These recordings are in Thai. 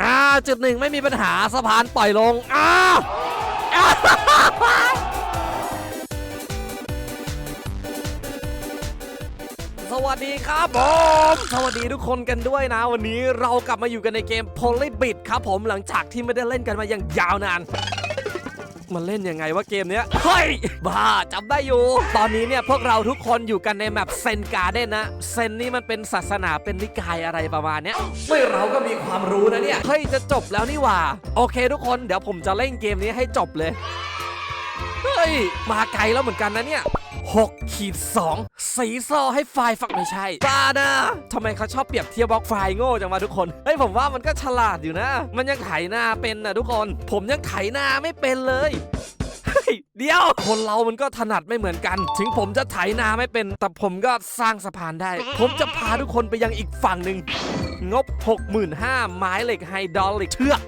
อ่าจุดหนึ่งไม่มีปัญหาสะพานปล่อยลงอ้าสวัสดีครับผมสวัสดีทุกคนกันด้วยนะ วันนี้เรากลับมาอยู่กันในเกม Polybit ครับผมหลังจากที่ไม่ได้เล่นกันมาอย่างยาวนาน มันเล่นยังไงวะเกมเนี้ยเฮ้ยบ้าจำได้อยู่ ตอนนี้เนี่ยพวกเราทุกคนอยู่กันในแมปเซนการ์เด้นนะเซนนี่มันเป็นศาสนาเป็นนิกายอะไรประมาณเนี้ยไม่เราก็มีความรู้นะเนี่ยเฮ้ยจะจบแล้วนี่หว่า โอเคทุกคนเดี๋ยวผมจะเล่นเกมนี้ให้จบเลยเฮ้ยมาไกลแล้วเหมือนกันนะเนี่ย 6ขีด2สีซอให้ไฟล์ฝักไม่ใช่บ้านะทำไมเขาชอบเปรียบเทียบบล็อกไฟล์โง่จังวะทุกคนเฮ้ยผมว่ามันก็ฉลาดอยู่นะ มันยังไถนาเป็นนะทุกคน ผมยังไถนาไม่เป็นเลยเดียว คนเรามันก็ถนัดไม่เหมือนกัน ถึงผมจะไถนาไม่เป็น แต่ผมก็สร้างสะพานได้ ผมจะพาทุกคนไปยังอีกฝั่งหนึ่งงบ 65,000ไม้เหล็กไฮดรอลิกเชือก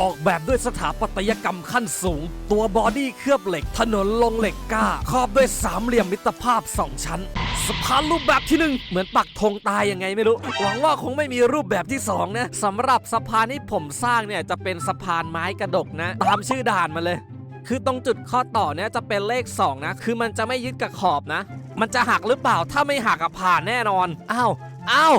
ออกแบบด้วยสถาปัตยกรรมขั้นสูง ตัวบอดี้เคลือบเหล็ก ถนนลงเหล็กก้า ครอบด้วยสามเหลี่ยมมิตรภาพ 2 ชั้นสะพานรูปแบบที่หนึ่งเหมือนปักธงตายยังไงไม่รู้ หวังว่าคงไม่มีรูปแบบที่สองนะสำหรับสะพานที่ผมสร้างเนี่ยจะเป็นสะพานไม้กระดกนะ ตามชื่อด่านมาเลย คือตรงจุดข้อต่อเนี่ยจะเป็นเลข 2 นะ คือมันจะไม่ยึดกับขอบนะ มันจะหักหรือเปล่าถ้าไม่หักอะผ่านแน่นอนอ้าวอ้าว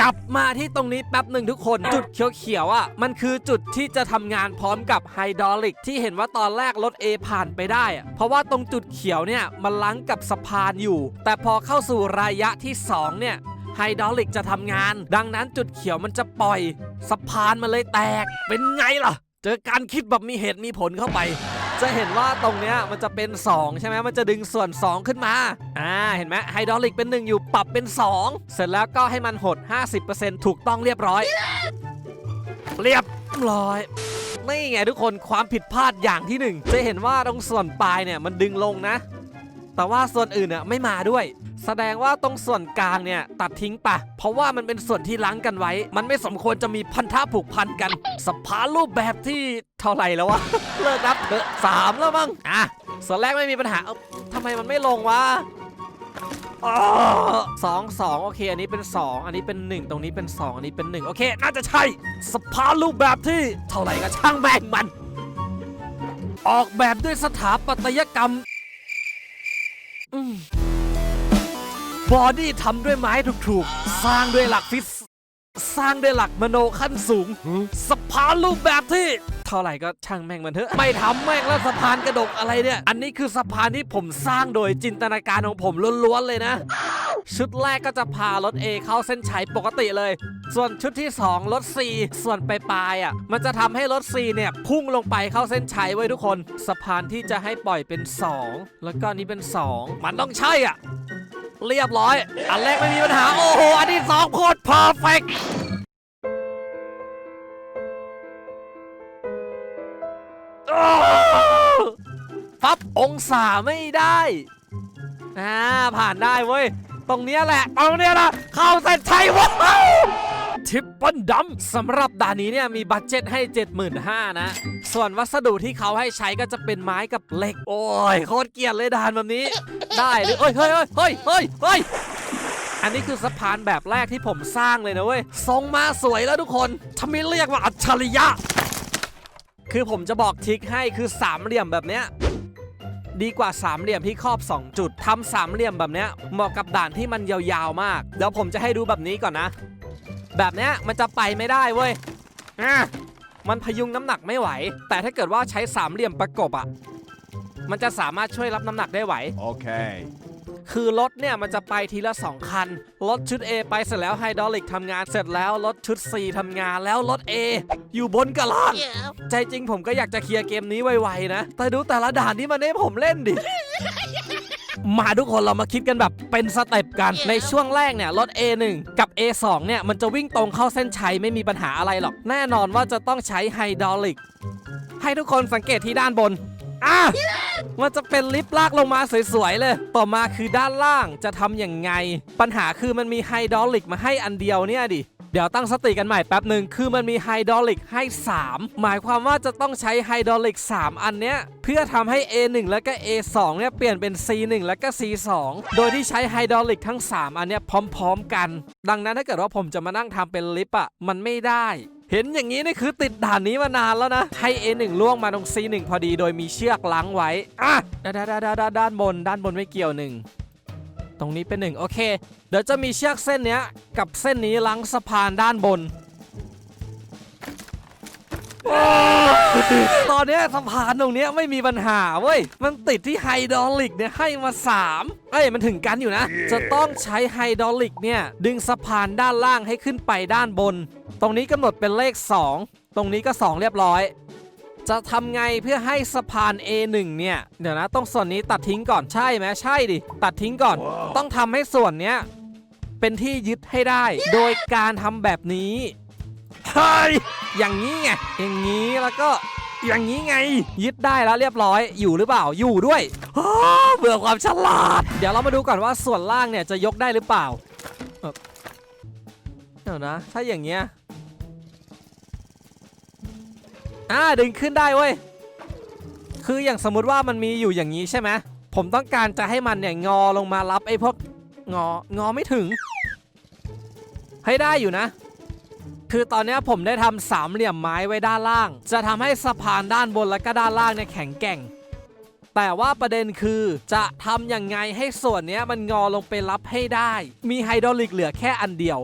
กลับมาที่ตรงนี้แป๊บหนึ่งทุกคนจุดเขียวๆอะมันคือจุดที่จะทำงานพร้อมกับไฮดรอลิกที่เห็นว่าตอนแรกรถ A ผ่านไปได้อะเพราะว่าตรงจุดเขียวเนี่ยมันลังกับสะพานอยู่ แต่พอเข้าสู่ระยะที่2เนี่ยไฮดรอลิกจะทำงาน ดังนั้นจุดเขียวมันจะปล่อยสะพานมันเลยแตก เป็นไงล่ะ เจอการคิดแบบมีเหตุมีผลเข้าไป จะเห็นว่าตรงเนี้ยมันจะเป็น 2 ใช่ไหมมันจะดึงส่วน 2 ขึ้นมาอ่าเห็นไหมไฮดรอลิกเป็น 1 อยู่ปรับเป็น 2 เสร็จแล้วก็ให้มันหด 50%ถูกต้องเรียบร้อย เรียบร้อยนี่ไงทุกคนความผิดพลาดอย่างที่หนึ่งจะเห็นว่าตรงส่วนปลายเนี่ยมันดึงลงนะ แต่ว่าส่วนอื่นเนี่ยไม่มาด้วย แสดงว่าตรงส่วนกลางเนี่ยตัดทิ้งปะ เพราะว่ามันเป็นส่วนที่ล้างกันไว้ มันไม่สมควรจะมีพันธะผูกพันกัน สภารูปแบบที่เท่าไหร่แล้ววะ เลิกนับเถอะสามแล้วมั้งอะส่วนแรกไม่มีปัญหาเอ้าทำไมมันไม่ลงวะสองสองโอเค อันนี้เป็น 2 อันนี้เป็น 1 ตรงนี้เป็น 2 อันนี้เป็น 1 โอเค น่าจะใช่ สภารูปแบบที่เท่าไหร่ก็ช่างแม่งมัน ออกแบบด้วยสถาปัตยกรรม อืม บอดี้ทำด้วยไม้ถูกๆ สร้างด้วยหลักฟิสสร้างด้วยหลักมโนขั้นสูง สะพานรูปแบบที่เท่าไหร่ก็ช่างแม่งมันเถอะ ไม่ทำแม่งแล้วสะพานกระดกอะไรเนี่ย อันนี้คือสะพานที่ผมสร้างโดยจินตนาการของผมล้วนๆเลยนะ ชุดแรกก็จะพารถ A เข้าเส้นชัยปกติเลย ส่วนชุดที่ 2 รถ C ส่วนปลายๆอะ มันจะทำให้รถ C เนี่ย พุ่งลงไปเข้าเส้นชัยไว้ทุกคน สะพานที่จะให้ปล่อยเป็น 2 แล้วก็อันนี้เป็น 2 มันต้องใช่อะ เรียบร้อย อันแรกไม่มีปัญหา โอ้โห อันที่สองโคตรเพอร์เฟกปั๊บองศาไม่ได้อะผ่านได้เว้ย ตรงเนี้ยแหละ ตรงเนี้ยนะ เข้าเส้นชัยว้าว ปเปิลดัมสำหรับด่านนี้เนี่ยมีบัตเจ็ตให้ 75,000นะ ส่วนวัสดุที่เขาให้ใช้ก็จะเป็นไม้กับเหล็ก โอ้ยโคตรเกลียดเลยด่านแบบนี้ ได้หรือเฮ้ยเฮ้ยเฮ้ยเฮ้ยเฮ้ยเฮ้ยอันนี้คือสะพานแบบแรกที่ผมสร้างเลยนะเว้ยทรงมาสวยแล้วทุกคนทำไมเรียกว่าอัจฉริยะ คือผมจะบอกทริคให้คือสามเหลี่ยมแบบเนี้ยดีกว่าสามเหลี่ยมที่ครอบ 2 จุดทำสามเหลี่ยมแบบเนี้ยเหมาะกับด่านที่มันยาวๆมาก เดี๋ยวผมจะให้ดูแบบนี้ก่อนนะ แบบเนี้ยมันจะไปไม่ได้เว้ยอะมันพยุงน้ำหนักไม่ไหว แต่ถ้าเกิดว่าใช้สามเหลี่ยมประกบอะ มันจะสามารถช่วยรับน้ำหนักได้ไหว Okay. คือรถเนี่ยมันจะไปทีละ 2 คัน รถชุด A ไปเสร็จแล้วไฮดรอลิกทำงานเสร็จแล้วรถชุด C ทำงานแล้วรถ A อยู่บนกระล่างใจจริงผมก็อยากจะเคลียร์เกมนี้ไวๆนะ แต่ดูแต่ละด่านที่มันให้ผมเล่นดิ มาทุกคนเรามาคิดกันแบบเป็นสเต็ปกันในช่วงแรกเนี่ยรถ A1 กับ A2 เนี่ยมันจะวิ่งตรงเข้าเส้นชัยไม่มีปัญหาอะไรหรอก แน่นอนว่าจะต้องใช้ไฮดรอลิก ให้ทุกคนสังเกตที่ด้านบนอะมันจะเป็นลิฟต์ลากลงมาสวยๆเลย ต่อมาคือด้านล่างจะทำอย่างไง ปัญหาคือมันมีไฮดรอลิกมาให้อันเดียวเนี่ยดิ เดี๋ยวตั้งสติกันใหม่แป๊บหนึ่งคือมันมีไฮดรอลิกให้ 3 หมายความว่าจะต้องใช้ไฮดรอลิก 3 อันเนี้ยเพื่อทำให้ A1 แล้วก็ A2 เนี่ยเปลี่ยนเป็น C1 แล้วก็ C2 โดยที่ใช้ไฮดรอลิกทั้ง 3 อันเนี้ยพร้อม ๆ กัน ดังนั้นถ้าเกิดว่าผมจะมานั่งทำเป็นลิฟต์อะมันไม่ได้เห็นอย่างนี้นี่คือติดด่านนี้มานานแล้วนะ ให้ A1 ล่วงมาตรง C1 พอดีโดยมีเชือกล้างไว้ อะด้านด้านด้านด้านบน ด้านบนไม่เกี่ยวหนึ่ง ตรงนี้เป็นหนึ่งโอเค เดี๋ยวจะมีเชือกเส้นเนี้ยกับเส้นนี้ล้างสะพานด้านบน ตอนเนี้ยสะพานตรงเนี้ยไม่มีปัญหาเว้ย มันติดที่ไฮดรอลิกเนี่ยให้มา 3 เอ้ยมันถึงกันอยู่นะ จะต้องใช้ไฮดรอลิกเนี่ย ดึงสะพานด้านล่างให้ขึ้นไปด้านบน ตรงนี้กำหนดเป็นเลข 2 ตรงนี้ก็ 2 เรียบร้อย จะทำไงเพื่อให้สะพาน A1 เนี่ย เดี๋ยวนะต้องส่วนนี้ตัดทิ้งก่อนใช่ไหมใช่ดิ ตัดทิ้งก่อน ต้องทำให้ส่วนเนี้ย เป็นที่ยึดให้ได้ โดยการทำแบบนี้เฮ้ยอย่างนี้ไงอย่างนี้แล้วก็อย่างนี้ไง ยึดได้แล้วเรียบร้อยอยู่หรือเปล่าอยู่ด้วยอ้าวเบื่อความฉลาด เดี๋ยวเรามาดูก่อนว่าส่วนล่างเนี่ยจะยกได้หรือเปล่าเอ่อเดี๋ยวนะ ถ้าอย่างเงี้ย อ่าดึงขึ้นได้เว้ยคืออย่างสมมุติว่ามันมีอยู่อย่างนี้ใช่ไหมผมต้องการจะให้มันเนี่ยงอลงมารับไอ้พวกงองอไม่ถึง ให้ได้อยู่นะ คือตอนนี้ผมได้ทำสามเหลี่ยมไม้ไว้ด้านล่าง จะทำให้สะพานด้านบนและก็ด้านล่างเนี่ยแข็งแกร่ง แต่ว่าประเด็นคือจะทำยังไงให้ส่วนเนี้ยมันงอลงไปรับให้ได้ มีไฮดรอลิกเหลือแค่อันเดียว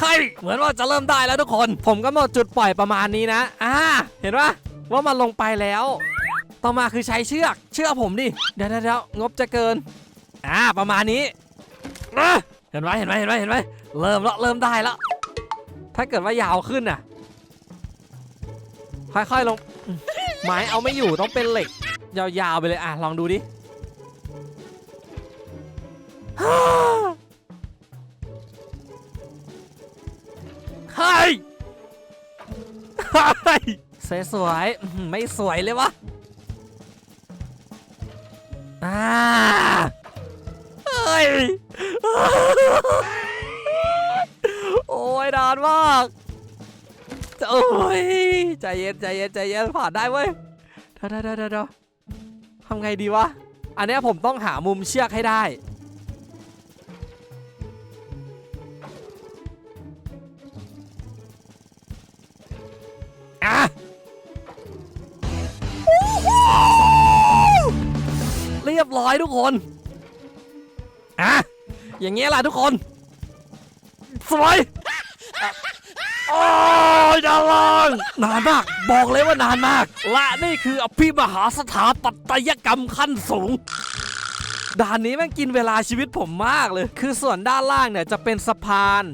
ใช่เหมือนว่าจะเริ่มได้แล้วทุกคน ผมก็หมดจุดปล่อยประมาณนี้นะอ่าเห็นปะว่ามันลงไปแล้ว ต่อมาคือใช้เชือกเชือกผมดิเดี๋ยวเดี๋ยวเดี๋ยวงบจะเกินอ่าประมาณนี้อะเห็นไหมเห็นไหมเห็นไหมเห็นไหมเริ่มแล้วเริ่มได้แล้วถ้าเกิดว่ายาวขึ้นน่ะ ค่อยๆลง ไม้เอาไม่อยู่ต้องเป็นเหล็ก ยาวๆไปเลยอะลองดูดิ เฮ้ยเฮ้ยสวยๆไม่สวยเลยวะอ่าเฮ้ย โอ้ยนานมาก โอ้ย ใจเย็นใจเย็นใจเย็นผ่านได้เว้ยเดี๋ยวเดี๋ยวเดี๋ยวเดี๋ยวทำไงดีวะ อันนี้ผมต้องหามุมเชือกให้ได้ ยบร้อยทุกคนอะอย่างเงี้ยแหละทุกคน สวยอะโอ้ยดาวงนานมาก บอกเลยว่านานมาก และนี่คืออภิมหาสถาปัตยกรรมขั้นสูงด่านนี้แม่งกินเวลาชีวิตผมมากเลย คือส่วนด้านล่างเนี่ยจะเป็นสะพาน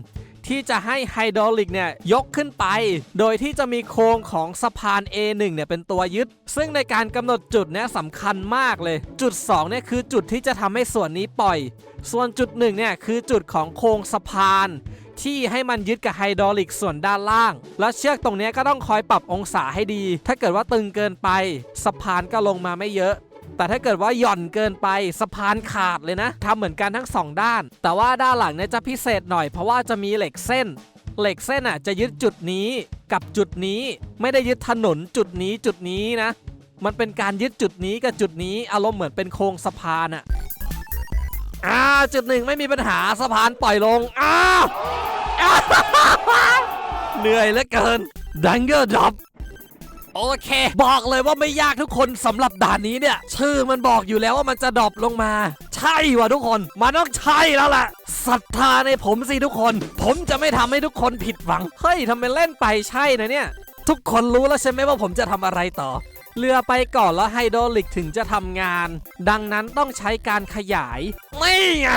ที่จะให้ไฮดรอลิกเนี่ยยกขึ้นไป โดยที่จะมีโครงของสะพาน A1 เนี่ยเป็นตัวยึด ซึ่งในการกำหนดจุดเนี่ยสำคัญมากเลย จุด2เนี่ยคือจุดที่จะทำให้ส่วนนี้ปล่อย ส่วนจุด1เนี่ยคือจุดของโครงสะพานที่ให้มันยึดกับไฮดรอลิกส่วนด้านล่าง แล้วเชือกตรงนี้ก็ต้องคอยปรับองศาให้ดี ถ้าเกิดว่าตึงเกินไป สะพานก็ลงมาไม่เยอะ แต่ถ้าเกิดว่าหย่อนเกินไปสะพานขาดเลยนะทำเหมือนกันทั้งสองด้าน แต่ว่าด้านหลังเนี่ยจะพิเศษหน่อยเพราะว่าจะมีเหล็กเส้น เหล็กเส้นอะจะยึดจุดนี้กับจุดนี้ ไม่ได้ยึดถนนจุดนี้จุดนี้นะ มันเป็นการยึดจุดนี้กับจุดนี้อารมณ์เหมือนเป็นโครงสะพานอะอ่าจุดหนึ่งไม่มีปัญหาสะพานปล่อยลงอ้าวอ้าวเหนื่อยเหลือเกินดังเกอร์ดับ โอเค บอกเลยว่าไม่ยากทุกคนสำหรับด่านนี้เนี่ย ชื่อมันบอกอยู่แล้วว่ามันจะดรอปลงมา ใช่ว่ะทุกคน มันต้องใช่แล้วล่ะศรัทธาในผมสิทุกคน ผมจะไม่ทำให้ทุกคนผิดหวัง เฮ้ยทำเป็นเล่นไปใช่นะเนี่ย ทุกคนรู้แล้วใช่ไหมว่าผมจะทำอะไรต่อ เรือไปก่อนแล้วไฮดรอลิกถึงจะทำงาน ดังนั้นต้องใช้การขยาย ไม่ไง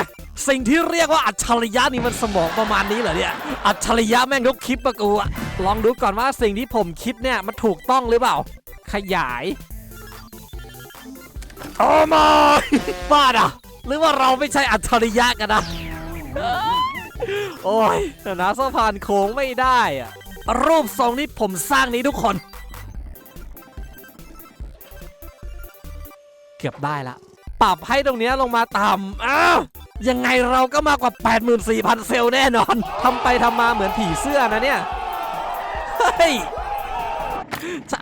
สิ่งที่เรียกว่าอัจฉริยะนี่มันสมองประมาณนี้เหรอเนี่ย อัจฉริยะแม่งทุกคลิปปะกูอะลองดูก่อนว่าสิ่งที่ผมคิดเนี่ย มันถูกต้องหรือเปล่า ขยายโอ้มาบ้าอะ หรือว่าเราไม่ใช่อัจฉริยะกันนะโอ้ยนะสะพานโค้งไม่ได้อะรูปทรงที่ผมสร้างนี้ทุกคน เกือบได้ละ ปรับให้ตรงนี้ลงมาต่ำอ้าวยังไงเราก็มากกว่า 84,000 เซลล์แน่นอนทำไปทำมาเหมือนผีเสื้อนะเนี่ย เฮ้ยจะ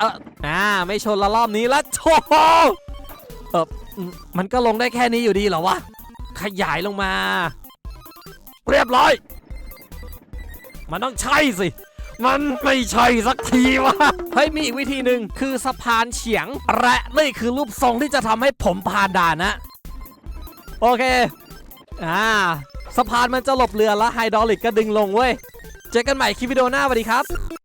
อ่าไม่ชนละรอบนี้ละโชว์เอออืมมันก็ลงได้แค่นี้อยู่ดีเหรอวะ ขยายลงมา เรียบร้อย มันต้องใช่สิ มันไม่ใช่สักทีวะเฮ้ยมีอีกวิธีหนึ่งคือสะพานเฉียง และนี่คือรูปทรงที่จะทำให้ผมผ่านด่านนะ โอเค อ่า สะพานมันจะหลบเรือแล้วไฮดรอลิกก็ดึงลงเว้ย เจอกันใหม่คลิปวิดีโอหน้าสวัสดีครับ